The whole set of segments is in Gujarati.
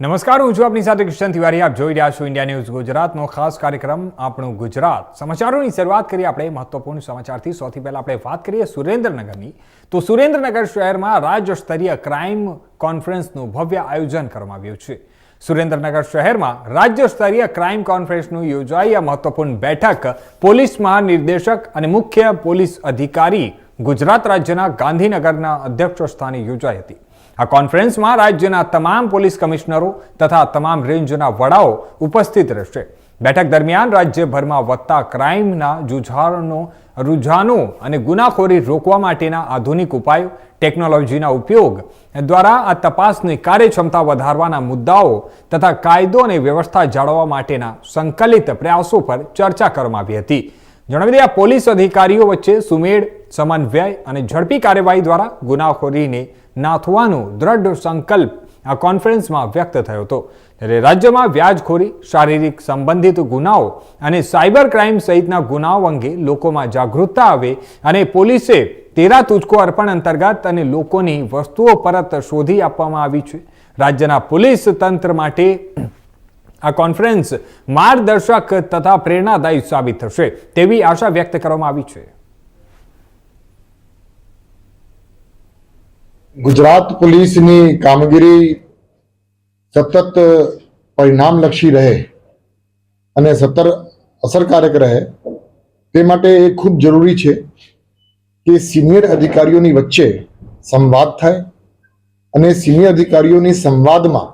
નમસ્કાર, હું છું આપની સાથે કિશન તિવારી. આપ જોઈ રહ્યા છો ઇન્ડિયા ન્યૂઝ ગુજરાતનો ખાસ કાર્યક્રમ, આપણું ગુજરાત. સમાચારોની શરૂઆત કરીએ આપણે મહત્વપૂર્ણ સમાચારથી. સૌથી પહેલાં આપણે વાત કરીએ સુરેન્દ્રનગરની. તો સુરેન્દ્રનગર શહેરમાં રાજ્ય સ્તરીય ક્રાઇમ કોન્ફરન્સનું ભવ્ય આયોજન કરવામાં આવ્યું છે. સુરેન્દ્રનગર શહેરમાં રાજ્ય સ્તરીય ક્રાઇમ કોન્ફરન્સનું યોજાઈ આ મહત્વપૂર્ણ બેઠક પોલીસ મહાનિર્દેશક અને મુખ્ય પોલીસ અધિકારી ગુજરાત રાજ્યના ગાંધીનગરના અધ્યક્ષ સ્થાને યોજાઈ હતી. આ કોન્ફરન્સમાં રાજ્યના તમામ પોલીસ કમિશનરો તથા તમામ રેન્જના વડાઓ ઉપસ્થિત રહેશે. બેઠક દરમિયાન રાજ્યભરમાં વધતા ક્રાઇમના જુઝારનો, રુઝાનો અને ગુનાખોરી રોકવા માટેના આધુનિક ઉપાયો, ટેકનોલોજીના ઉપયોગ દ્વારા આ તપાસની કાર્યક્ષમતા વધારવાના મુદ્દાઓ તથા કાયદો અને વ્યવસ્થા જાળવવા માટેના સંકલિત પ્રયાસો પર ચર્ચા કરવામાં આવી હતી. જણાવી દઈએ, આ પોલીસ અધિકારીઓ વચ્ચે સુમેળ સમન્વય અને ઝડપી કાર્યવાહી દ્વારા ગુનાખોરીને નાથવાનો દ્રઢ સંકલ્પ આ કોન્ફરન્સમાં વ્યક્ત થયો હતો. ત્યારે રાજ્યમાં વ્યાજખોરી, શારીરિક સંબંધિત ગુનાઓ અને સાયબર ક્રાઇમ સહિતના ગુનાઓ અંગે લોકોમાં જાગૃતતા આવે અને પોલીસે તેરા તુચકો અર્પણ અંતર્ગત અને લોકોની વસ્તુઓ પરત શોધી આપવામાં આવી છે. રાજ્યના પોલીસ તંત્ર માટે આ કોન્ફરન્સ માર્ગદર્શક તથા પ્રેરણાદાયી સાબિત થશે તેવી આશા વ્યક્ત કરવામાં આવી છે. ગુજરાત પોલીસની કામગીરી સતત પરિણામલક્ષી રહે અને સતત અસરકારક રહે, તે માટે એ ખૂબ જરૂરી છે કે સિનિયર અધિકારીઓની વચ્ચે સંવાદ થાય અને સિનિયર અધિકારીઓની સંવાદમાં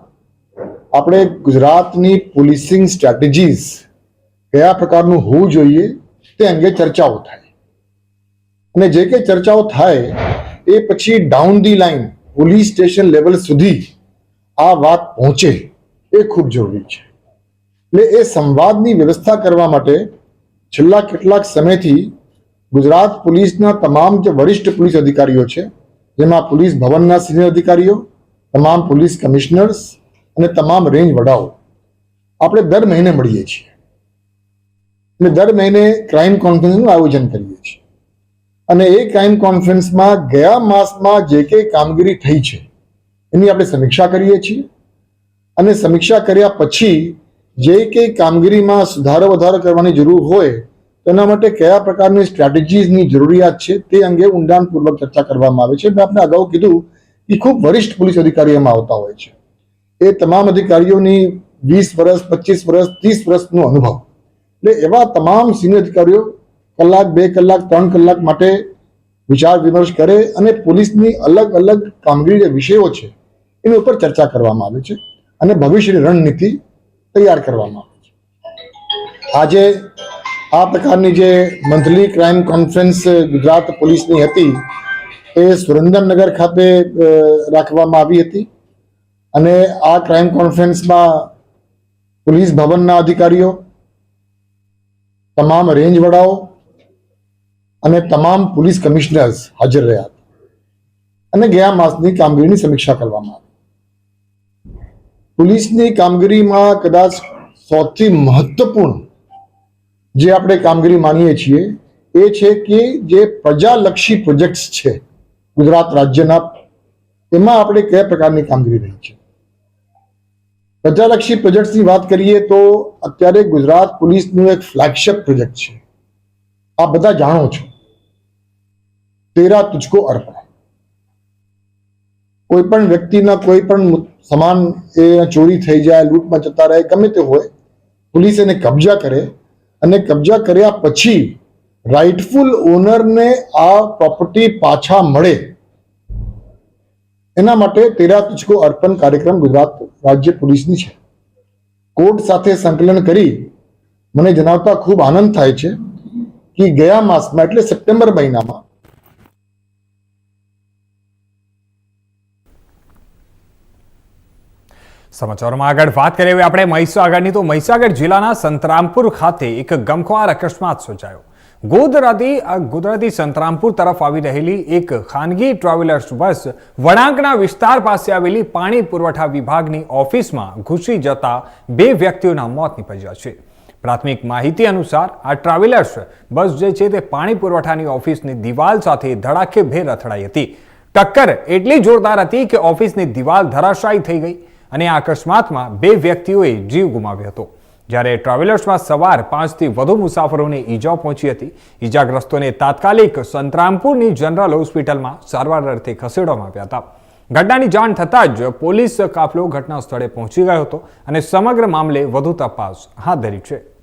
આપણે ગુજરાતની પોલીસિંગ સ્ટ્રેટેજીસ કયા પ્રકારનું હોવું જોઈએ તે અંગે ચર્ચાઓ થાય. અને જે કંઈ ચર્ચાઓ થાય એ પછી down the line police station level સુધી આ વાત પહોંચે એ ખૂબ જરૂરી છે. એટલે એ સંવાદની વ્યવસ્થા કરવા માટે છેલ્લા કેટલાક સમયથી ગુજરાત પોલીસના તમામ જે વરિષ્ઠ પોલીસ અધિકારીઓ છે, જેમાં પોલીસ ભવનના સિનિયર અધિકારીઓ, તમામ પોલીસ કમિશનર્સ અને તમામ રેન્જ વડાઓ, આપણે દર મહિને મળીએ છીએ. અને દર મહિને ક્રાઇમ કોન્ફરન્સનું આયોજન કરીએ છીએ. અને એ ક્રાઇમ કોન્ફરન્સમાં ગયા માસમાં જે કંઈ કામગીરી થઈ છે, એની આપણે સમીક્ષા કરીએ છીએ. અને સમીક્ષા કર્યા પછી જે કંઈ કામગીરીમાં સુધારો વધારો કરવાની જરૂર હોય તેના માટે કયા પ્રકારની સ્ટ્રેટેજીસની જરૂરિયાત છે તે અંગે ઊંડાણપૂર્વક ચર્ચા કરવામાં આવે છે. મેં આપણે અગાઉ કીધું કે ખૂબ વરિષ્ઠ પોલીસ અધિકારી એમાં આવતા હોય છે. એ તમામ અધિકારીઓની વીસ વર્ષ, પચીસ વર્ષ, ત્રીસ વર્ષનો અનુભવ. એટલે એવા તમામ સિનિયર અધિકારીઓ કલાક, બે કલાક, ત્રણ કલાક માટે વિચાર વિમર્શ કરે અને પોલીસની અલગ અલગ કામગીરી જે વિષયો છે, એની ઉપર ચર્ચા કરવામાં આવે છે અને ભવિષ્યની રણનીતિ તૈયાર કરવામાં આવે છે. આજે આ પ્રકારની જે મંથલી ક્રાઇમ કોન્ફરન્સ ગુજરાત પોલીસની હતી, એ સુરેન્દ્રનગર ખાતે રાખવામાં આવી હતી અને આ ક્રાઇમ કોન્ફરન્સમાં પોલીસ ભવનના અધિકારીઓ, તમામ રેન્જ વડાઓ અને તમામ પોલીસ કમિશનર્સ હાજર રહ્યા હતા. અને ગયા માસની કામગીરીની સમીક્ષા કરવામાં આવી. પોલીસની કામગીરીમાં કદાચ સૌથી મહત્વપૂર્ણ જે આપણે કામગીરી માનીએ છીએ એ છે કે જે પ્રજાલક્ષી પ્રોજેક્ટ્સ છે ગુજરાત રાજ્યના, એમાં આપણે કયા પ્રકારની કામગીરી રહી છે? પ્રજાલક્ષી પ્રોજેક્ટ્સની વાત કરીએ તો અત્યારે ગુજરાત પોલીસનું એક ફ્લેગશિપ પ્રોજેક્ટ છે. આ બધા જાણો છો. તેરા તુજકો અર્પણ કોઈ પણ વ્યક્તિના કોઈ પણ સામાન એ ચોરી થઈ જાય લૂંટમાં જતા રહે ગમે તે હોય પોલીસ એને કબજા કરે અને કબજા કર્યા પછી રાઇટફુલ ઓનરને આ પ્રોપર્ટી પાછા મળે એના માટે તેરા તુજકો અર્પણ કાર્યક્રમ ગુજરાત રાજ્ય પોલીસની છે કોર્ટ સાથે સંકલન કરી મને જણાવતા ખૂબ આનંદ થાય છે કે ગયા માસમાં એટલે સપ્ટેમ્બર મહિનામાં સમાચારોમાં આગળ વાત કરીએ આપણે મહીસાગરની. તો મહીસાગર જિલ્લાના સંતરામપુર ખાતે એક ગમખ્વાર અકસ્માત સર્જાયો. ગોધરાથી ગુજરાતી સંતરામપુર તરફ આવી રહેલી એક ખાનગી ટ્રાવેલર્સ બસ વળાંકના વિસ્તાર પાસે આવેલી પાણી પુરવઠા વિભાગની ઓફિસમાં ઘૂસી જતા બે વ્યક્તિઓના મોત નીપજ્યા છે. પ્રાથમિક માહિતી અનુસાર, આ ટ્રાવેલર્સ બસ જે છે તે પાણી પુરવઠાની ઓફિસની દિવાલ સાથે ધડાકેભેર અથડાઈ હતી. ટક્કર એટલી જોરદાર હતી કે ઓફિસની દિવાલ ધરાશાયી થઈ ગઈ. અને આ અકસ્માતમાં બે વ્યક્તિઓએ જીવ ગુમાવ્યો હતો. જ્યારે ટ્રાવેલર્સમાં સવાર પાંચથી વધુ મુસાફરોને ઈજાઓ પહોંચી હતી. ઈજાગ્રસ્તોને તાત્કાલિક સંતરામપુરની જનરલ હોસ્પિટલમાં સારવાર અર્થે ખસેડવામાં આવ્યા હતા. ઘટનાની જાણ થતાં જ પોલીસ કાફલો ઘટના સ્થળે પહોંચી ગયો હતો અને સમગ્ર મામલે વધુ તપાસ હાથ ધરી છે.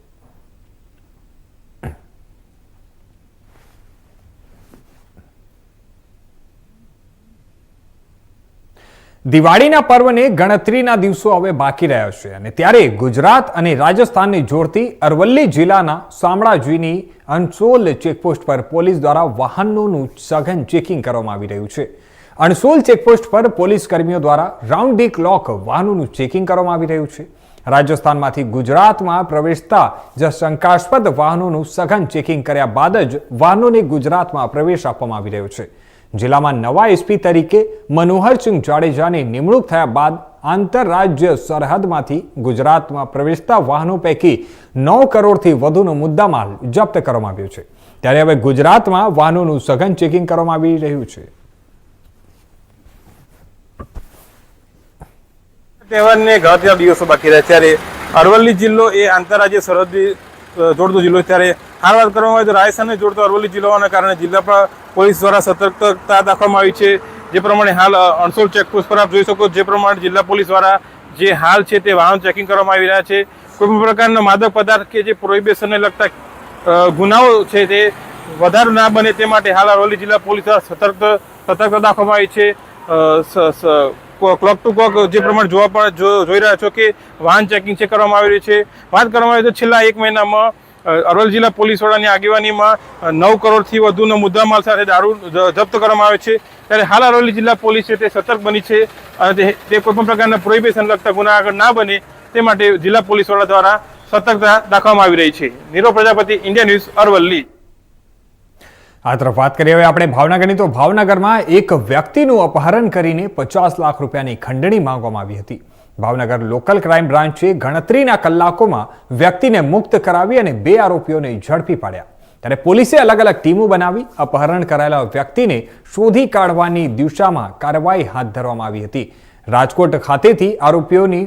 દિવાળીના પર્વને ગણતરીના દિવસો હવે બાકી રહ્યા છે અને ત્યારે ગુજરાત અને રાજસ્થાનને જોડતી અરવલ્લી જિલ્લાના શામળાજીની અણસોલ ચેકપોસ્ટ પર પોલીસ દ્વારા વાહનોનું સઘન ચેકિંગ કરવામાં આવી રહ્યું છે. અણસોલ ચેકપોસ્ટ પર પોલીસ કર્મીઓ દ્વારા રાઉન્ડ ડી ક્લોક વાહનોનું ચેકિંગ કરવામાં આવી રહ્યું છે. રાજસ્થાનમાંથી ગુજરાતમાં પ્રવેશતા જ શંકાસ્પદ વાહનોનું સઘન ચેકિંગ કર્યા બાદ જ વાહનોને ગુજરાતમાં પ્રવેશ આપવામાં આવી રહ્યો છે. જિલ્લામાં નવા એસપી તરીકે મનોહરસિંહ જાડેજાની નિમણૂક થયા બાદ આંતરરાજ્ય સરહદમાંથી ગુજરાતમાં પ્રવેશતા વાહનો પૈકી નવ કરોડથી વધુનો મુદ્દામાલ જપ્ત કરવામાં આવ્યો છે. ત્યારે હવે ગુજરાતમાં વાહનોનું સઘન ચેકિંગ કરવામાં આવી રહ્યું છે. તહેવારને ઘણા દિવસો બાકી રહ્યા ત્યારે અરવલ્લી જિલ્લો એ આંતરરાજ્ય સરહદી જોડતો જિલ્લો ત્યારે હાલ વાત કરવામાં આવે તો રાજસ્થાનને જોડતો અરવલ્લી જિલ્લો કારણે જિલ્લા પર, પોલીસ દ્વારા સતર્કતા દાખવવામાં આવી છે. જે પ્રમાણે હાલ અણસોલ ચેકપોસ્ટ પર આપ જોઈ શકો જે પ્રમાણે જિલ્લા પોલીસ દ્વારા જે હાલ છે તે વાહન ચેકિંગ કરવામાં આવી રહ્યા છે. કોઈપણ પ્રકારના માદક પદાર્થ કે જે પ્રોહિબિશનને લગતા ગુનાઓ છે તે વધારે ના બને તે માટે હાલ અરવલ્લી જિલ્લા પોલીસ દ્વારા સતર્ક, સતર્કતા દાખવવામાં આવી છે. ક્લોક ટુ ક્લોક જે પ્રમાણે જોવા પણ જોઈ રહ્યા છો કે વાહન ચેકિંગ છે કરવામાં આવી રહ્યું છે. વાત કરવામાં આવે તો છેલ્લા એક મહિનામાં અરવલ જિલ્લા પોલીસ વડાની આગેવાનીમાં નવ કરોડથી વધુનો મુદ્દામાલ સાથે દારૂ જપ્ત કરવામાં આવે છે. ત્યારે હાલ અરવલ્લી જિલ્લા પોલીસ છે તે સતર્ક બની છે અને તે- કોઈપણ પ્રકારના પ્રોહિબિશન લગતા ગુના આગળ ના બને તે માટે જિલ્લા પોલીસ વડા દ્વારા સતર્કતા દાખવવામાં આવી રહી છે. Nirav Prajapati India news Aravalli. આ તરફ વાત કરીએ હવે આપણે ભાવનગરની. તો ભાવનગરમાં એક વ્યક્તિનું અપહરણ કરીને પચાસ લાખ રૂપિયાની ખંડણી માંગવામાં આવી હતી. ભાવનગર લોકલ ક્રાઇમ બ્રાન્ચે ગણતરીના કલાકોમાં વ્યક્તિને મુક્ત કરાવી અને બે આરોપીઓને ઝડપી પાડ્યા. ત્યારે પોલીસે અલગ અલગ ટીમો બનાવી અપહરણ કરાયેલા વ્યક્તિને શોધી કાઢવાની દિશામાં કાર્યવાહી હાથ ધરવામાં આવી હતી. રાજકોટ ખાતેથી આરોપીઓની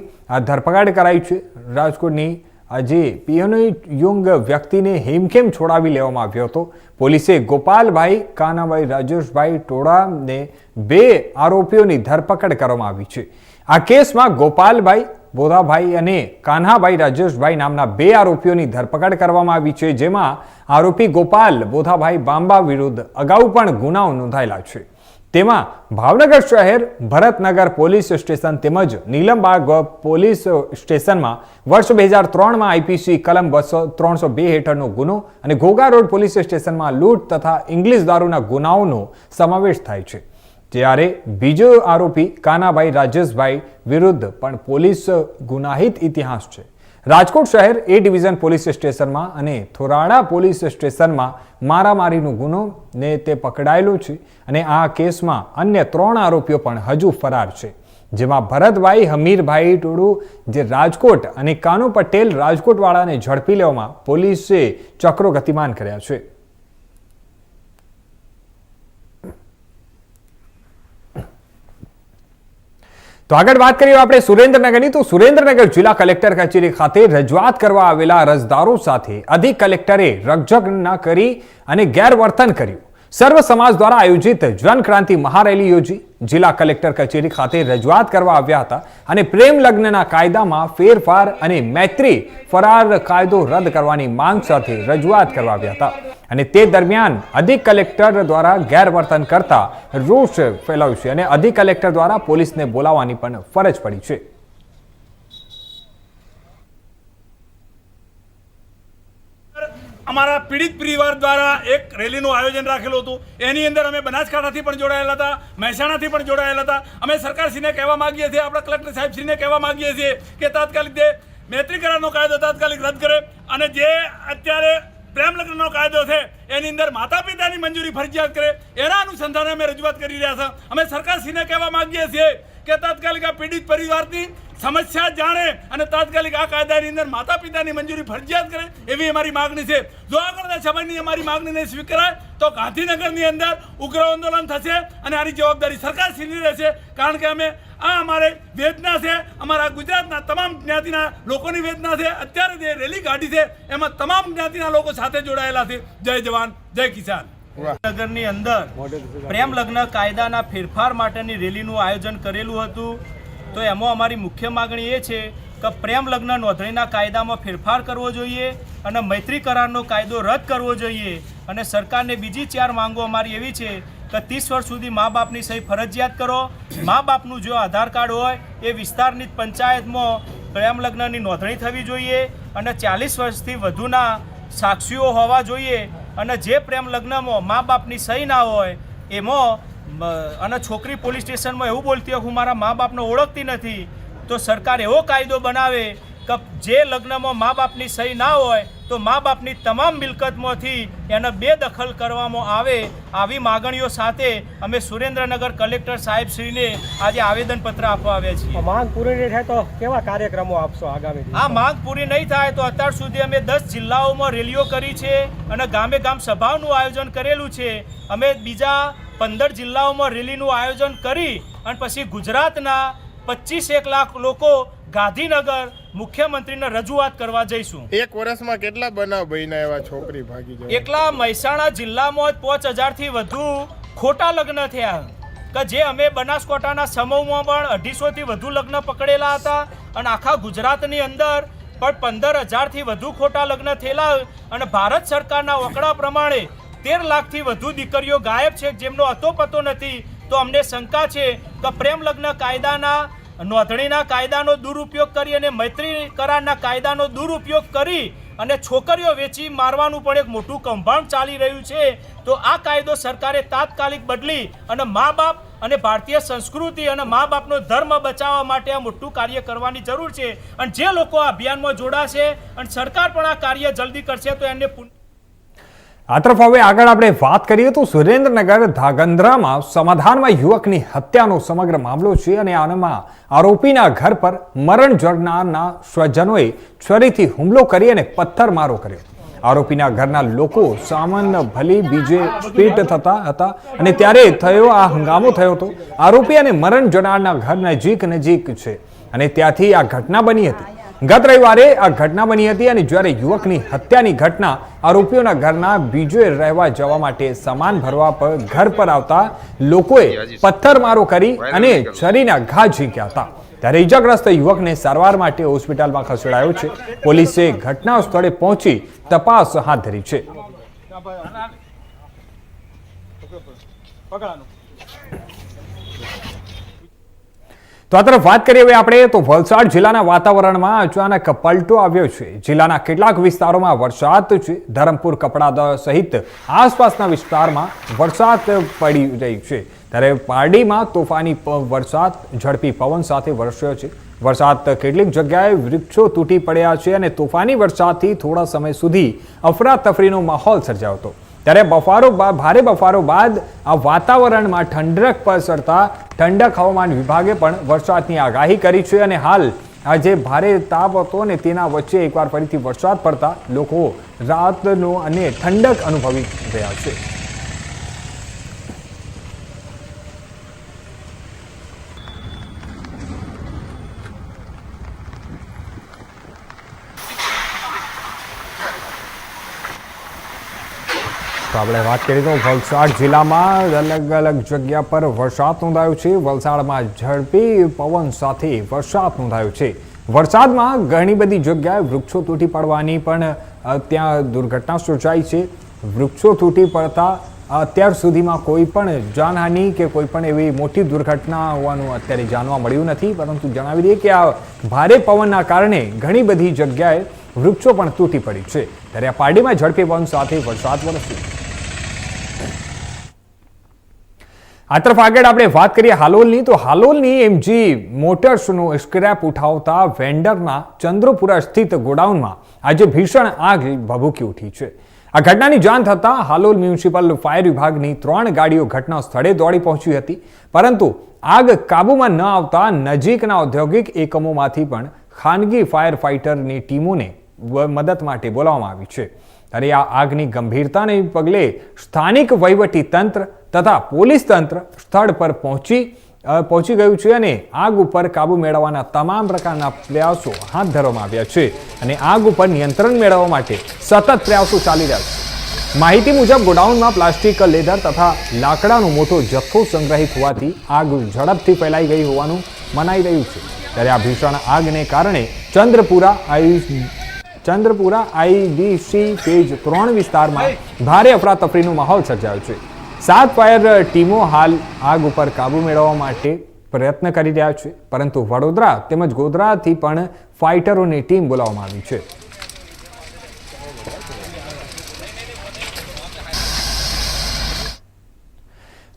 ધરપકડ કરાઈ છે. રાજકોટની આજે પિયોની યુંગ વ્યક્તિને હેમખેમ છોડાવી લેવામાં આવ્યો હતો. પોલીસે ગોપાલભાઈ, કાનાભાઈ, રાજેશભાઈ ટોળાને બે આરોપીઓની ધરપકડ કરવામાં આવી છે. આ કેસમાં ગોપાલભાઈ, બોધાભાઈ અને કાન્હાભાઈ રાજેશભાઈ નામના બે આરોપીઓની ધરપકડ કરવામાં આવી છે, જેમાં આરોપી ગોપાલ, બોધાભાઈ બાંબા વિરુદ્ધ અગાઉ પણ ગુનાઓ નોંધાયેલા છે. તેમાં ભાવનગર શહેર, ભરતનગર પોલીસ સ્ટેશન તેમજ નીલમબાગ પોલીસ સ્ટેશનમાં વર્ષ બે હજાર ત્રણમાં આઈપીસી કલમ બસો ત્રણસો બે હેઠળનો ગુનો અને ઘોઘા રોડ પોલીસ સ્ટેશનમાં લૂંટ તથા ઇંગ્લિશ દારૂના ગુનાઓનો સમાવેશ થાય છે. જ્યારે બીજો આરોપી કાનાભાઈ રાજેશભાઈ વિરુદ્ધ પણ પોલીસ ગુનાહિત ઇતિહાસ છે. રાજકોટ શહેર એ ડિવિઝન પોલીસ સ્ટેશનમાં અને થોરાડા પોલીસ સ્ટેશનમાં મારામારીનો ગુનો ને તે પકડાયેલો છે અને આ કેસમાં અન્ય ત્રણ આરોપીઓ પણ હજુ ફરાર છે. જેમાં ભરતભાઈ, હમીરભાઈ ટોડુ જે રાજકોટ અને કાનુ પટેલ રાજકોટવાળાને ઝડપી લેવામાં પોલીસે ચક્રો ગતિમાન કર્યા છે. તો આગળ વાત કરીએ આપણે સુરેન્દ્રનગરની. તો સુરેન્દ્રનગર જિલ્લા કલેક્ટર કચેરી ખાતે રજૂઆત કરવા આવેલા અરજદારો સાથે અધિક કલેક્ટરે રકઝક ન કરી અને ગેરવર્તન કર્યું. સર્વ સમાજ દ્વારા આયોજિત જનક્રાંતિ મહારેલી યોજી જિલ્લા કલેક્ટર કચેરી ખાતે રજૂઆત કરવા આવ્યા હતા અને પ્રેમ લગ્નના કાયદામાં ફેરફાર અને મૈત્રી ફરાર કાયદો રદ કરવાની માંગ સાથે રજૂઆત કરવા આવ્યા હતા. અને તે દરમિયાન અધિક કલેક્ટર દ્વારા ગેરવર્તન કરતા રોષ ફેલાવ્યું છે અને અધિક કલેક્ટર દ્વારા પોલીસને બોલાવવાની પણ ફરજ પડી છે. અમારા પીડિત પરિવાર દ્વારા એક રેલીનું આયોજન રાખેલું હતું. એની અંદર અમે બનાસકાંઠાથી પણ જોડાયેલા હતા, મહેસાણાથી પણ જોડાયેલા હતા. અમે સરકારશ્રીને કહેવા માંગીએ છીએ, આપણા કલેક્ટર સાહેબશ્રીને કહેવા માંગીએ છીએ કે તાત્કાલિક જે મૈત્રી કાયદો તાત્કાલિક રદ કરે અને જે અત્યારે પ્રેમ લગ્નનો કાયદો છે, એની અંદર માતા પિતાની મંજૂરી ફરજિયાત કરે, એના અનુસંધાને અમે રજૂઆત કરી રહ્યા છે અમે સરકારશ્રીને કહેવા માંગીએ છીએ કે તાત્કાલિક આ પીડિત પરિવારની સમસ્યા જાણે અને તાત્કાલિક આ કાયદાની અંદર માતા પિતાની મંજૂરી ફરજિયાત કરે એવી અમારી માગણી છે. જો આગળના સમયની અમારી માગણીને સ્વીકારાય તો ગાંધીનગરની અંદર ઉગ્ર આંદોલન થશે અને આની જવાબદારી સરકારશ્રીની રહેશે. કારણ કે અમે આ અમારે વેદના છે અમારા ગુજરાતના તમામ જ્ઞાતિના લોકોની વેદના છે. અત્યારે જે રેલી કાઢી છે એમાં તમામ જ્ઞાતિના લોકો સાથે જોડાયેલા છે. જય જવાન જય કિસાન. નગરની અંદર પ્રેમ લગ્ન કાયદાના ફેરફાર માટેની રેલીનું આયોજન કરેલું હતું. તો એમાં અમારી મુખ્ય માગણી એ છે કે પ્રેમ લગ્ન નોંધણીના કાયદામાં ફેરફાર કરવો જોઈએ અને મૈત્રી કરારનો કાયદો રદ કરવો જોઈએ. અને સરકારને બીજી ચાર માંગો અમારી એવી છે કે ત્રીસ વર્ષ સુધી મા બાપની સહી ફરજિયાત કરો. મા બાપનું જો આધાર કાર્ડ હોય એ વિસ્તારની પંચાયતમાં પ્રેમ લગ્નની નોંધણી થવી જોઈએ અને ચાલીસ વર્ષથી વધુના સાક્ષીઓ હોવા જોઈએ. અને જે પ્રેમ લગ્નમાં મા બાપની સહી ના હોય એમાં અને છોકરી પોલીસ સ્ટેશનમાં એવું બોલતી હોય હું મારા મા બાપને ઓળખતી નથી તો સરકાર એવો કાયદો બનાવે કે જે લગ્નમાં મા બાપની સહી ના હોય તો મા બાપની તમામ મિલકતમાંથી એને બેદખલ કરવામાં આવે આવી માગણીઓ સાથે અમે સુરેન્દ્રનગર કલેક્ટર સાહેબશ્રીને આજે આવેદનપત્ર આપવા આવ્યા છીએ. માંગ પૂરી નહીં થાય તો કેવા કાર્યક્રમો આપશો આગામી આ માંગ પૂરી નહીં થાય તો અત્યાર સુધી અમે દસ જિલ્લાઓમાં રેલીઓ કરી છે અને ગામે ગામ સભાઓનું આયોજન કરેલું છે. અમે બીજા પંદર જિલ્લાઓમાં રેલીનું આયોજન કરી અને પછી ગુજરાતના પચીસેક લાખ લોકો ગાંધીનગર મુખ્યમંત્રીને રજૂઆત કરવા જઈશું. એક વર્ષમાં કેટલા બનાવ બન્યા એવા છોકરી ભાગી જાય એકલા મહેસાણા જિલ્લામાં જ પાંચ હજારથી વધુ ખોટા લગ્ન થયા. કે જે અમે બનાસકાંઠાના સમૂહમાં પણ અઢીસોથી વધુ લગ્ન પકડેલા હતા અને આખા ગુજરાતની અંદર પણ પંદર હજારથી વધુ ખોટા લગ્ન થયેલા અને ભારત સરકારના વકડા પ્રમાણે તેર લાખથી વધુ દીકરીઓ ગાયબ છે, જેમનો અતો પતો નથી. તો અમને શંકા છે કે પ્રેમ લગ્ન કાયદાના, નોંધણીના કાયદાનો દુરુપયોગ કરી અને મૈત્રી કરારના કાયદાનો દુરુપયોગ કરી અને છોકરીઓ વેચી મારવાનું પણ એક મોટું કૌભાંડ ચાલી રહ્યું છે. તો આ કાયદો સરકારે તાત્કાલિક બદલી અને મા બાપ અને ભારતીય સંસ્કૃતિ અને મા બાપનો ધર્મ બચાવવા માટે આ મોટું કાર્ય કરવાની જરૂર છે. અને જે લોકો આ અભિયાનમાં જોડાશે અને સરકાર પણ આ કાર્ય જલ્દી કરશે, તો એમને આ તરફ હવે આગળ આપણે વાત કરીએ તો સુરેન્દ્રનગર ધાગંદ્રામાં સમાધાનમાં યુવકની હત્યાનો સમગ્ર મામલો છે અને આનામાં આરોપીના ઘર પર મરણ જડનારના સ્વજનોએ છરીથી હુમલો કરી અને પથ્થરમારો કર્યો. આરોપીના ઘરના લોકો સામાન્ય ભલી બીજે સ્પીટ થતા હતા અને ત્યારે થયો આ હંગામો થયો હતો. આરોપી અને મરણ જનારના ઘર નજીક નજીક છે અને ત્યાંથી આ ઘટના બની હતી. ગત રવિવારે આ ઘટના બની હતી અને જ્યારે યુવકની હત્યાની ઘટના આરોપીઓના ઘરના બીજોએ રહેવા જવા માટે સામાન ભરવા પર ઘર પર આવતા લોકોએ પથ્થરમારો કરી અને છરીના ઘા ઝીંક્યા હતા. ત્યારે ઈજાગ્રસ્ત યુવકને સારવાર માટે હોસ્પિટલમાં ખસેડાયો છે. પોલીસે ઘટના સ્થળે પહોંચી તપાસ હાથ ધરી છે. તો આ તરફ વાત કરીએ હવે આપણે, તો વલસાડ જિલ્લાના વાતાવરણમાં અચાનક પલટો આવ્યો છે. જિલ્લાના કેટલાક વિસ્તારોમાં વરસાદ છે. ધરમપુર, કપડાદા સહિત આસપાસના વિસ્તારમાં વરસાદ પડી રહી છે. ત્યારે પારડીમાં તોફાની વરસાદ, ઝડપી પવન સાથે વરસ્યો છે. વરસાદ કેટલીક જગ્યાએ વૃક્ષો તૂટી પડ્યા છે અને તોફાની વરસાદથી થોડા સમય સુધી અફરાતફરીનો માહોલ સર્જાયો હતો. ત્યારે બફારો ભારે બફારો બાદ આ વાતાવરણમાં ઠંડક પસરતા ઠંડક હવામાન વિભાગે પણ વરસાદની આગાહી કરી છે અને હાલ આ જે ભારે તાપ હતો ને તેના વચ્ચે એકવાર ફરીથી વરસાદ પડતા લોકો રાતનો અને ઠંડક અનુભવી રહ્યા છે. તો આપણે વાત કરીએ તો વલસાડ જિલ્લામાં. અલગ અલગ જગ્યા પર વરસાદ નોંધાયો છે. વલસાડમાં ઝડપી પવન સાથે વરસાદ નોંધાયો છે. વરસાદમાં ઘણી બધી જગ્યાએ વૃક્ષો તૂટી પડવાની પણ ત્યાં દુર્ઘટના સર્જાઈ છે. વૃક્ષો તૂટી પડતા અત્યાર સુધીમાં કોઈ પણ જાનહાનિ કે કોઈ પણ એવી મોટી દુર્ઘટના હોવાનું અત્યારે જાણવા મળ્યું નથી. પરંતુ જણાવી દઈએ કે આ ભારે પવનના કારણે ઘણી બધી જગ્યાએ વૃક્ષો પણ તૂટી પડી છે. ત્યારે આ પારડીમાં ઝડપી પવન સાથે વરસાદ વરસ્યો. આ તરફ આગળ આપણે વાત કરીએ હાલોલની, તો હાલોલની એમજી મોટર્સનો સ્ક્રેપ ઉઠાવતા વેન્ડરના ચંદ્રપુરા સ્થિત ગોડાઉનમાં આજે ભીષણ આગ ભભૂકી ઉઠી છે. આ ઘટનાની જાણ થતાં હાલોલ મ્યુનિસિપલ ફાયર વિભાગની ત્રણ ગાડીઓ ઘટના સ્થળે દોડી પહોંચી હતી. પરંતુ આગ કાબૂમાં ન આવતા નજીકના ઔદ્યોગિક એકમોમાંથી પણ ખાનગી ફાયર ફાઇટરની ટીમોને મદદ માટે બોલાવવામાં આવી છે. ત્યારે આ આગની ગંભીરતાને પગલે સ્થાનિક વહીવટી તંત્ર તથા પોલીસ તંત્ર સ્થળ પર પહોંચી પહોંચી ગયું છે અને આગ ઉપર કાબુ મેળવવાના તમામ પ્રકારના પ્રયાસો હાથ ધરવામાં આવ્યા છે અને આગ ઉપર નિયંત્રણ મેળવવા માટે સતત પ્રયાસો ચાલી રહ્યા છે. માહિતી મુજબ ગોડાઉનમાં પ્લાસ્ટિક, લેધર તથા લાકડાનો મોટો જથ્થો સંગ્રહિત હોવાથી આગ ઝડપથી ફેલાઈ ગઈ હોવાનું મનાઈ રહ્યું છે. ત્યારે આ ભીષણ આગને કારણે ચંદ્રપુરા આયુ ચંદ્રપુરા આઈડીસી પેજ ત્રણ વિસ્તારમાં ભારે અફરાતફરીનો માહોલ સર્જાયો છે. સાત ફાયર ટીમો હાલ આગ ઉપર કાબુ મેળવવા માટે પ્રયત્ન કરી રહ્યા છે. પરંતુ વડોદરા તેમજ ગોધરાથી પણ ફાઇટરોની ટીમ બોલાવવામાં આવી છે.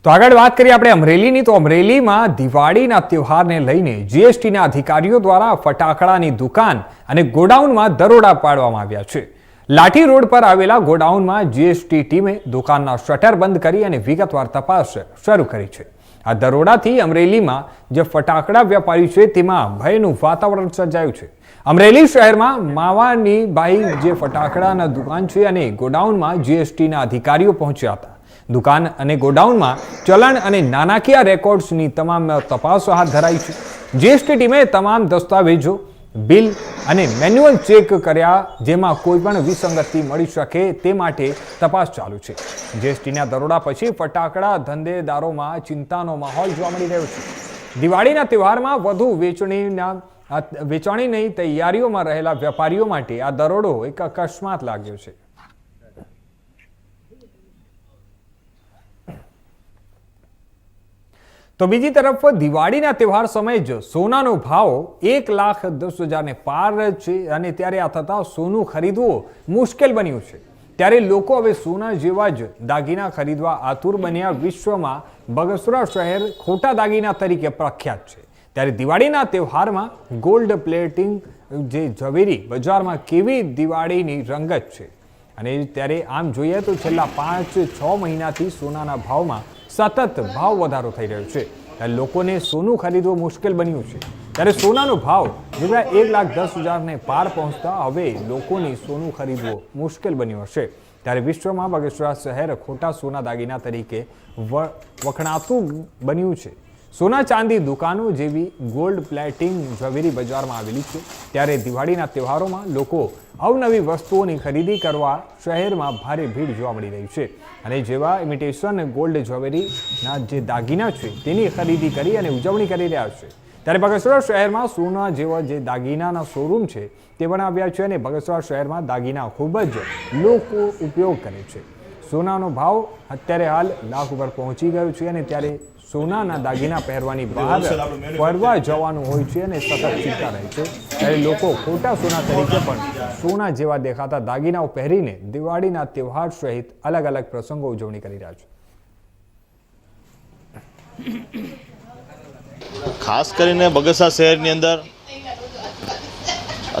તો આગળ વાત કરીએ આપણે અમરેલીની. તો અમરેલીમાં દિવાળીના તહેવારને લઈને જીએસટીના અધિકારીઓ દ્વારા ફટાકડાની દુકાન અને ગોડાઉનમાં દરોડા પાડવામાં આવ્યા છે. લાઠી રોડ પર આવેલા ગોડાઉનમાં જીએસટી ટીમે દુકાનના શટર બંધ કરી અને વિગતવાર તપાસ શરૂ કરી છે. આ દરોડાથી અમરેલીમાં જે ફટાકડા વેપારી છે, તેમાં ભયનું વાતાવરણ સર્જાયું છે. અમરેલી શહેરમાં માવાની બાઈ જે ફટાકડાના દુકાન છે અને ગોડાઉનમાં જીએસટીના અધિકારીઓ પહોંચ્યા હતા. દુકાન અને ગોડાઉનમાં ચલણ અને નાણાકીય રેકોર્ડ્સની તમામ તપાસો હાથ ધરાઈ છે. જીએસટી ટીમે તમામ દસ્તાવેજો બિલ અને મેન્યુઅલ ચેક કર્યા જેમાં કોઈ પણ વિસંગતિ મળી શકે તે માટે તપાસ ચાલુ છે. જીએસટીના દરોડા પછી ફટાકડા ધંધેદારોમાં ચિંતાનો માહોલ જોવા મળી રહ્યો છે. દિવાળીના તહેવારમાં વધુ વેચણીના, વેચાણીની તૈયારીઓમાં રહેલા વેપારીઓ માટે આ દરોડો એક અકસ્માત લાગ્યો છે. તો બીજી તરફ, દિવાળીના તહેવાર સમયે જ સોનાનો ભાવ એક લાખ દસ હજારને પાર છે અને ત્યારે આ થતાં સોનું ખરીદવું મુશ્કેલ બન્યું છે. ત્યારે લોકો હવે સોના જેવા જ દાગીના ખરીદવા આતુર બન્યા વિશ્વમાં બગસરા શહેર ખોટા દાગીના તરીકે પ્રખ્યાત છે. ત્યારે દિવાળીના તહેવારમાં ગોલ્ડ પ્લેટિંગ, જે ઝવેરી બજારમાં કેવી દિવાળીની રંગત છે? અને ત્યારે આમ જોઈએ તો છેલ્લા પાંચ છ મહિનાથી સોનાના ભાવમાં સતત ભાવ વધારો થઈ રહ્યો છે. ત્યારે લોકોને સોનું ખરીદવું મુશ્કેલ બન્યું છે. ત્યારે સોનાનો ભાવ જેટલા એક લાખ દસ હજારને પાર પહોંચતા હવે લોકોને સોનું ખરીદવું મુશ્કેલ બન્યું હશે. ત્યારે વિશ્વમાં બગસરા શહેર ખોટા સોના દાગીના તરીકે વખણાતું બન્યું છે. સોના ચાંદી દુકાનો જેવી ગોલ્ડ પ્લેટિંગ ઝવેરી બજારમાં આવેલી છે. ત્યારે દિવાળીના તહેવારોમાં લોકો અવનવી વસ્તુઓની ખરીદી કરવા શહેરમાં ભારે ભીડ જોવા મળી રહી છે. અને જેવા ઇમિટેશન ગોલ્ડ ઝવેરીના જે દાગીના છે, તેની ખરીદી કરી અને ઉજવણી કરી રહ્યા છે. ત્યારે બગસરા શહેરમાં સોના જેવા જે દાગીનાના શોરૂમ છે, તે બનાવ્યા છે અને બગસરા શહેરમાં દાગીના ખૂબ જ લોકો ઉપયોગ કરે છે. સોનાનો ભાવ અત્યારે હાલ લાખ ઉપર પહોંચી ગયો છે અને ત્યારે સોનાના દાગીના પહેરવાની બહાર ફરવા જવાનું હોય છે અને સતત ચિંતા રહે છે. ત્યારે લોકો ખોટા સોના તરીકે પણ સોના જેવા દેખાતા દાગીનાઓ પહેરીને દિવાળીના તહેવાર સહિત અલગ અલગ પ્રસંગો ઉજવણી કરી રહ્યા છે. ખાસ કરીને બગસા શહેરની અંદર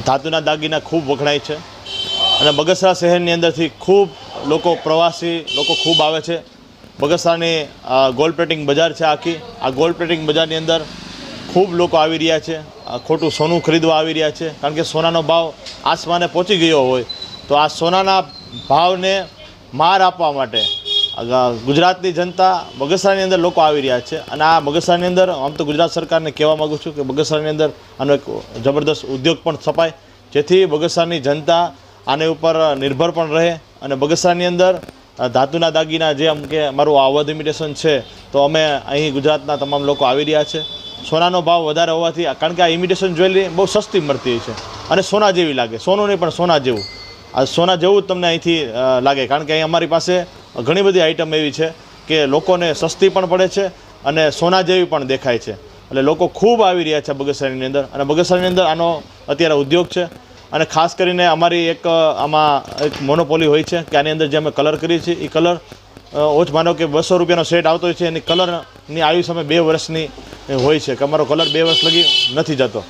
ધાતુના દાગીના ખૂબ વખણાય છે. અને બગસરા શહેરની અંદરથી ખૂબ લોકો પ્રવાસી લોકો ખૂબ આવે છે. બગસરાની ગોલ્ડ પ્લેટિંગ બજાર છે આખી. આ ગોલ્ડ પ્લેટિંગ બજારની અંદર ખૂબ લોકો આવી રહ્યા છે. ખોટું સોનું ખરીદવા આવી રહ્યા છે. કારણ કે સોનાનો ભાવ આસમાને પહોંચી ગયો હોય, તો આ સોનાના ભાવને માર આપવા માટે ગુજરાતની જનતા બગસરાની અંદર લોકો આવી રહ્યા છે. અને આ બગસરાની અંદર, આમ તો ગુજરાત સરકારને કહેવા માગું છું કે બગસરાની અંદર આનો એક જબરદસ્ત ઉદ્યોગ પણ સ્થપાય, જેથી બગસરાની જનતા આને ઉપર નિર્ભર પણ રહે અને બગસરાની અંદર ધાતુના દાગીના જે આમ કે અમારું અવધ ઇમિટેશન છે, તો અમે અહીં ગુજરાતના તમામ લોકો આવી રહ્યા છે. સોનાનો ભાવ વધારે હોવાથી કારણ કે આ ઇમિટેશન જ્વેલરી બહુ સસ્તી મળતી હોય છે. અને સોના જેવી લાગે. સોનું નહીં, પણ સોના જેવું. આ સોના જેવું જ તમને અહીંથી લાગે. કારણ કે અહીં અમારી પાસે ઘણી બધી આઇટમ એવી છે કે લોકોને સસ્તી પણ પડે છે અને સોના જેવી પણ દેખાય છે. એટલે લોકો ખૂબ આવી રહ્યા છે બગસરાની અંદર. અને બગસરાની અંદર આનો અત્યારે ઉદ્યોગ છે. અને ખાસ કરીને અમારી એક આમાં એક મોનોપોલી હોય છે કે આની અંદર જે અમે કલર કરીએ છીએ એ કલર ઓછ માનો કે બસો રૂપિયાનો સેટ આવતો હોય છે, એની કલરની આયુષ અમે બે વર્ષની હોય છે કે અમારો કલર બે વર્ષ લગી નથી જતો.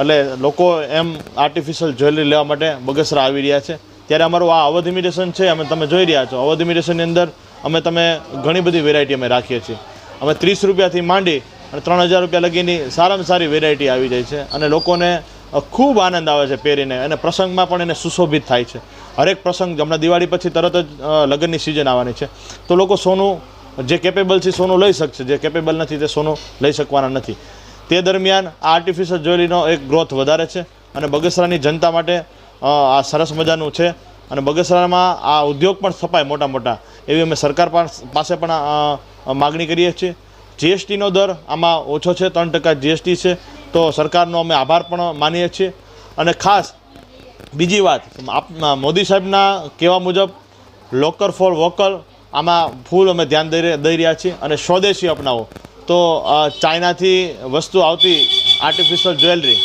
એટલે લોકો એમ આર્ટિફિશિયલ જ્વેલરી લેવા માટે બગસરા આવી રહ્યા છે. ત્યારે અમારું આ અવધ ઇમિટેશન છે, અમે તમે જોઈ રહ્યા છો. અવધ ઇમિટેશનની અંદર અમે તમે ઘણી બધી વેરાયટી અમે રાખીએ છીએ. અમે ત્રીસ રૂપિયાથી માંડી અને ત્રણ હજાર રૂપિયા લગીની સારામાં સારી વેરાયટી આવી જાય છે. અને લોકોને ખૂબ આનંદ આવે છે પહેરીને અને પ્રસંગમાં પણ એને સુશોભિત થાય છે. હરેક પ્રસંગ હમણાં દિવાળી પછી તરત જ લગ્નની સિઝન આવવાની છે. તો લોકો સોનું, જે કેપેબલ છે સોનું લઈ શકશે, જે કેપેબલ નથી તે સોનું લઈ શકવાના નથી. તે દરમિયાન આ આર્ટિફિશિયલ જ્વેલરીનો એક ગ્રોથ વધારે છે અને બગસરાની જનતા માટે આ સરસ મજાનું છે. અને બગસરામાં આ ઉદ્યોગ પણ સ્થપાય મોટા મોટા. એવી અમે સરકાર પાસ- પણ માગણી કરીએ છીએ. જીએસટીનો દર આમાં ઓછો છે, ત્રણ ટકા જીએસટી છે. તો સરકારનો અમે આભાર પણ માનીએ છીએ. અને ખાસ બીજી વાત, આપ મોદી સાહેબના કહેવા મુજબ લોકર ફોર વોકલ આમાં ફૂલ અમે ધ્યાન દઈ રહ્યા- છીએ. અને સ્વદેશી અપનાવો. તો ચાઇનાથી વસ્તુ આવતી આર્ટિફિશિયલ જ્વેલરી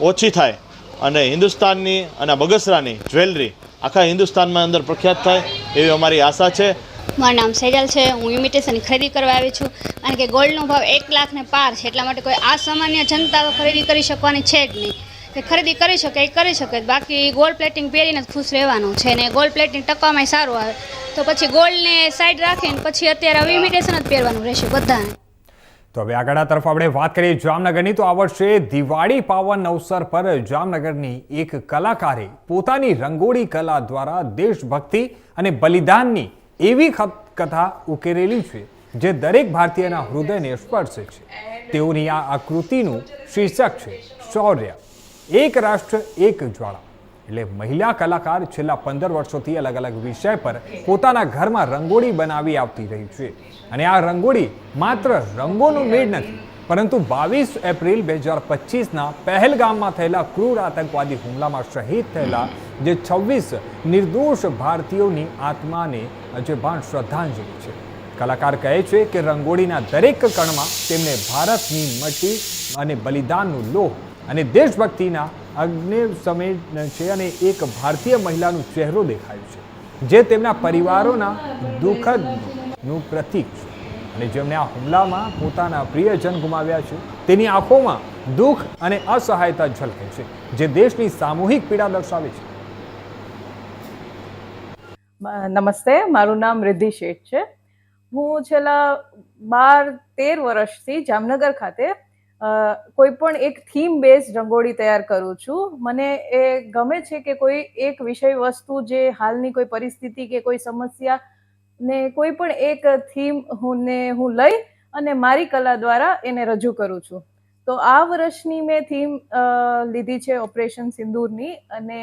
ઓછી થાય અને હિન્દુસ્તાનની અને બગસરાની જ્વેલરી આખા હિન્દુસ્તાનમાં અંદર પ્રખ્યાત થાય એવી અમારી આશા છે. મારું નામ સેજલ છે, હું ઇમિટેશનની ખરીદી કરવા આવી છું. કારણ કે ગોલ્ડનો ભાવ એક લાખને પાર છે, એટલા માટે કોઈ આ સામાન્ય જનતા ખરીદી કરી શકવાની છે જ નહીં. કે ખરીદી કરી શકે, એ કરી શકે, બાકી ગોલ્ડ પ્લેટિંગ પહેરીને જ ખુશ રહેવાનું છે ને ગોલ્ડ પ્લેટિંગ ટકામાં સારું આવે. તો પછી ગોલ્ડને સાઈડ રાખીને પછી અત્યારે હવે ઇમિટેશન જ પહેરવાનું રહેશે બધાને. તો હવે આગળના તરફ આપણે વાત કરીએ જામનગરની. તો આ વર્ષે દિવાળી પાવન અવસર પર જામનગરની એક કલાકારે પોતાની રંગોળી કલા દ્વારા દેશભક્તિ અને બલિદાનની એવી કથા ઉકેરેલી છે જે દરેક ભારતીયના હૃદયને સ્પર્શે છે. તેઓની આ આકૃતિનું શીર્ષક છે, શૌર્ય એક રાષ્ટ્ર, એક જ્વાળા. એટલે મહિલા કલાકાર છેલ્લા પંદર વર્ષોથી અલગ અલગ વિષય પર પોતાના ઘરમાં રંગોળી બનાવી આવતી રહી છે. અને આ રંગોળી માત્ર રંગોનું મેળ નથી પરંતુ બાવીસ એપ્રિલ બે હજાર પચીસના પહેલગામમાં થયેલા ક્રૂર આતંકવાદી હુમલામાં શહીદ થયેલા જે છવ્વીસ નિર્દોષ ભારતીયોની આત્માને અજેભાન શ્રદ્ધાંજલિ છે. કલાકાર કહે છે કે રંગોળીના દરેક કણમાં તેમને ભારતની મટી અને બલિદાનનું લોહ અને દેશભક્તિના અગ્નિ સમય છે અને એક ભારતીય મહિલાનું ચહેરો દેખાયું છે, જે તેમના પરિવારોના દુઃખદનું પ્રતીક છે. અને જેમણે આ હુમલામાં પોતાના પ્રિયજન ગુમાવ્યા છે, તેની આંખોમાં દુઃખ અને અસહાયતા ઝલકે છે, જે દેશની સામૂહિક પીડા દર્શાવે છે. નમસ્તે, મારું નામ રિદ્ધિ શેઠ છે. હું છેલ્લા બાર, તેર વર્ષથી જામનગર ખાતે કોઈ પણ એક થીમ બેઝ રંગોળી તૈયાર કરું છું. મને એ ગમે છે કે કોઈ એક વિષય વસ્તુ જે હાલની કોઈ પરિસ્થિતિ કે કોઈ સમસ્યા ને કોઈ પણ એક થીમ હું ને હું લઈ અને મારી કલા દ્વારા એને રજૂ કરું છું. તો આ વર્ષની મેં થીમ લીધી છે ઓપરેશન સિંદૂરની અને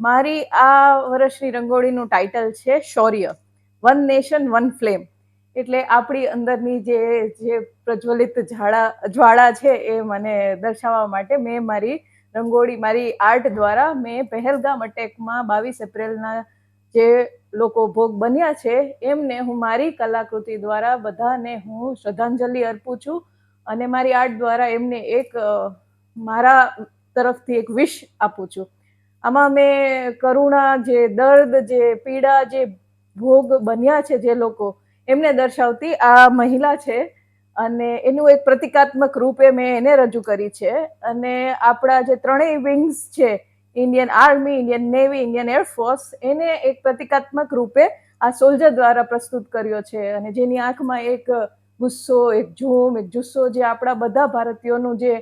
મારી આ વર્ષની રંગોળીનું ટાઇટલ છે Shaurya one nation one flame એટલે આપણી અંદરની જે જે પ્રજ્વલિત ઝાડા, જ્વાળા છે એ મને દર્શાવવા માટે મેં મારી રંગોળી, મારી આર્ટ દ્વારા મેં પહેલગામ અટેકમાં બાવીસ એપ્રિલના જે લોકો ભોગ બન્યા છે, એમને હું મારી કલાકૃતિ દ્વારા બધાને હું શ્રદ્ધાંજલિ અર્પું છું અને મારી આર્ટ દ્વારા એમને એક મારા તરફથી એક વિશ આપું છું. આમાં મેં કરુણા, જે દર્દ, જે પીડા, જે ભોગ બન્યા છે જે લોકો, એમને દર્શાવતી આ મહિલા છે અને એનું એક પ્રતિકાત્મક રૂપે મેં એને રજૂ કરી છે અને આપણા જે ત્રણેય વિંગ્સ છે Indian army Indian navy Indian air force એને એક પ્રતિકાત્મક રૂપે આ સોલ્જર દ્વારા પ્રસ્તુત કર્યો છે. અને જેની આંખમાં એક ગુસ્સો, એક ઝૂમ, એક જુસ્સો જે આપણા બધા ભારતીયોનું જે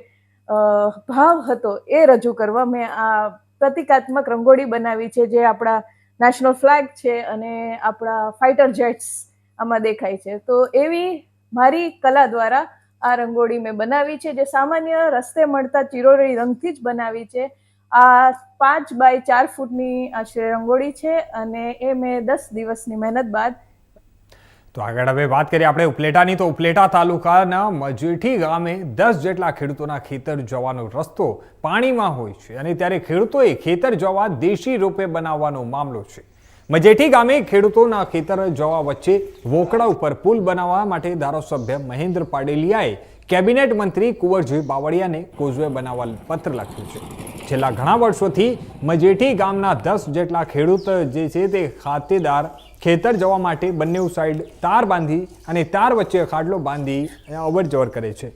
ભાવ હતો એ રજૂ કરવા મેં આ પ્રતિકાત્મક રંગોળી બનાવી છે જે આપણા નેશનલ ફ્લેગ છે અને આપણા ફાઇટર જેટ્સ આમાં દેખાય છે. તો એવી મારી કલા દ્વારા આ રંગોળી મેં બનાવી છે જે સામાન્ય રસ્તે મળતા ચિરોરી રંગથી જ બનાવી છે. આ પાંચ બાય ચાર ફૂટની આશરે રંગોળી છે અને એ મેં દસ દિવસની મહેનત બાદ તો આગળ હવે વાત કરીએ આપણે ઉપલેટાની. તો ઉપલેટા તાલુકાના મજેઠી ગામે દસ જેટલા ખેડૂતોના ખેતર જવાનો રસ્તો પાણીમાં હોય છે અને ત્યારે ખેડૂતોએ ખેતર જવા દેશી રૂપે બનાવવાનો મામલો છે. મજેઠી ગામે ખેડૂતોના ખેતર જવા વચ્ચે વોકડા ઉપર પુલ બનાવવા માટે ધારાસભ્ય મહેન્દ્ર પાડેલિયાએ કેબિનેટ મંત્રી કુંવરજી બાવળિયાને કોઝવે બનાવવા પત્ર લખ્યું છે. છેલ્લા ઘણા વર્ષોથી મજેઠી ગામના દસ જેટલા ખેડૂત જે છે તે ખાતેદાર ખેતર જવા માટે બંને સાઈડ તાર બાંધી અને તાર વચ્ચે ખાડલો બાંધી અવર જવર કરે છે.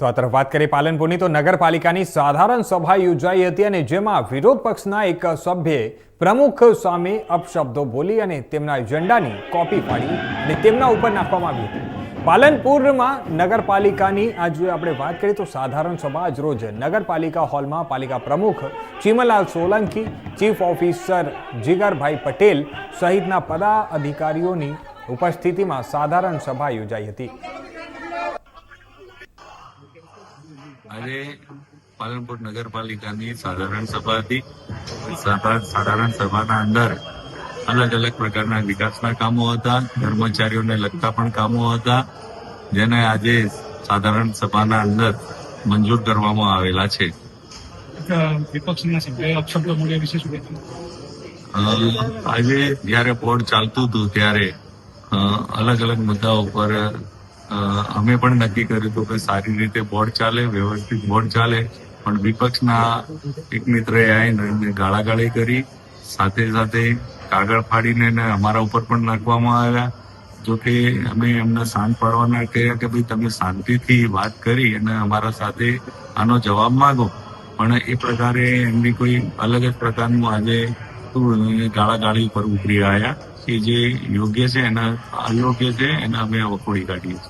તો આ તરફ વાત કરીએ પાલનપુરની, તો નગરપાલિકાની સાધારણ સભા યોજાઈ હતી અને જેમાં વિરોધ પક્ષના એક સભ્યે પ્રમુખ સામે અપશબ્દો બોલી અને તેમના એજન્ડાની કોપી પાડી અને તેમના ઉપર નાખવામાં આવી હતી. પાલનપુરમાં નગરપાલિકાની, આજે આપણે વાત કરીએ તો સાધારણ સભા, આજ રોજ નગરપાલિકા હોલમાં પાલિકા પ્રમુખ ચીમલાલ સોલંકી, ચીફ ઓફિસર જીગરભાઈ પટેલ સહિતના પદાધિકારીઓની ઉપસ્થિતિમાં સાધારણ સભા યોજાઈ હતી. આજે પાલનપુર નગરપાલિકાની સાધારણ સભા હતી સાધારણ સભાના અંદર અલગ અલગ પ્રકારના વિકાસના કામો હતા કર્મચારીઓને લગતા પણ કામો હતા જેને આજે સાધારણ સભાના અંદર મંજૂર કરવામાં આવેલા છે. આજે જ્યારે બોર્ડ ચાલતું હતું ત્યારે અલગ અલગ મુદ્દાઓ પર અમે પણ નક્કી કર્યું હતું કે સારી રીતે બોર્ડ ચાલે, વ્યવસ્થિત બોર્ડ ચાલે, પણ વિપક્ષના એક મિત્રએ આવીને ગાળાગાળી કરી. સાથે સાથે કાગળ ફાડીને અમારા ઉપર પણ નાખવામાં આવ્યા. જો કે અમે એમને શાંત પાડવાના કહ્યા કે ભાઈ, તમે શાંતિથી વાત કરી અને અમારા સાથે આનો જવાબ માંગો. પણ એ પ્રકારે એમની કોઈ અલગ જ પ્રકારનું આજે ગાળાગાળી પર ઉતરી આવ્યા કે જે યોગ્ય છે, એના અયોગ્ય છે, એને અમે વખોડી કાઢીએ છીએ.